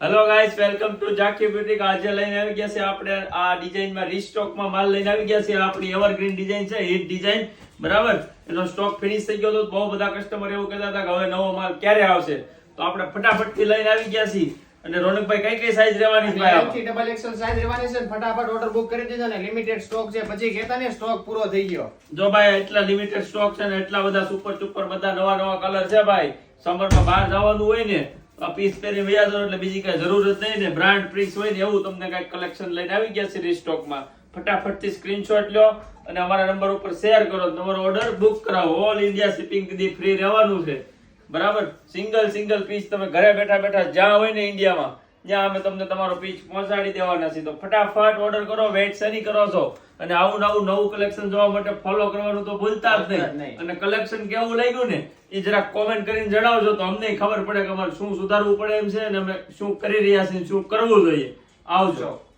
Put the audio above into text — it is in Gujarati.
Hello guys welcome to Jaki boutique આજે લઈને આવી ગયા છે આપણે આ ડિઝાઇનમાં રીસ્ટોકમાં માલ લઈને આવી ગયા છે આપણી એવરગ્રીન ડિઝાઇન છે હિટ ડિઝાઇન બરાબર? એનો સ્ટોક ફિનિશ થઈ ગયો હતો બહુ બધા કસ્ટમર એવું કહેતા હતા કે હવે નવો માલ ક્યારે આવશે? તો આપણે ફટાફટથી લઈને આવી ગયા છીએ. અને રોનકભાઈ કઈ કઈ સાઈઝ રહેવાની છે ભાઈ? થી ડબલ એક્સેલ સાઈઝ રહેવાની છે ફટાફટ ઓર્ડર બુક કરી દેજો ને લિમિટેડ સ્ટોક છે. પછી કહેતા ને સ્ટોક પૂરો થઈ ગયો. જો ભાઈ એટલા લિમિટેડ સ્ટોક છે ને એટલા બધા સુપર સુપર બધા નવા નવા કલર છે ભાઈ. સમરમાં બહાર જવાનું હોય ને તો પીસ પહેરી વયા જાઓ એટલે બીજી કઈ જરૂર જ નહીં ને બ્રાન્ડ પીસ હોય ને એવું તમને કઈ કલેક્શન લઈને આવી ગયા છે રીસ્ટોકમાં ફટાફટથી સ્ક્રીનશોટ લો અને અમારા નંબર ઉપર શેર કરો તમારો ઓર્ડર બુક કરાવો. ઓલ ઇન્ડિયા શિપિંગ કદી ફ્રી રહેવાનું છે. બરાબર? સિંગલ સિંગલ પીસ તમે ઘરે બેઠા બેઠા જ્યાં હોય ને ઇન્ડિયામાં ત્યાં અમે તમને તમારો પીચ પહોંચાડી દેવાના છીએ. તો ફટાફટ ઓર્ડર કરો વેટ શેની કરો છો? અને આવું નવું નવું કલેક્શન જોવા માટે ફોલો કરવાનું તો ભૂલતા જ નહીં. અને કલેક્શન કેવું લાગ્યું ને એ જરાક કોમેન્ટ કરીને જણાવજો તો અમને ખબર પડે કે અમારે શું સુધારવું પડે એમ છે અને અમે શું કરી રહ્યા છીએ શું કરવું જોઈએ. આવજો.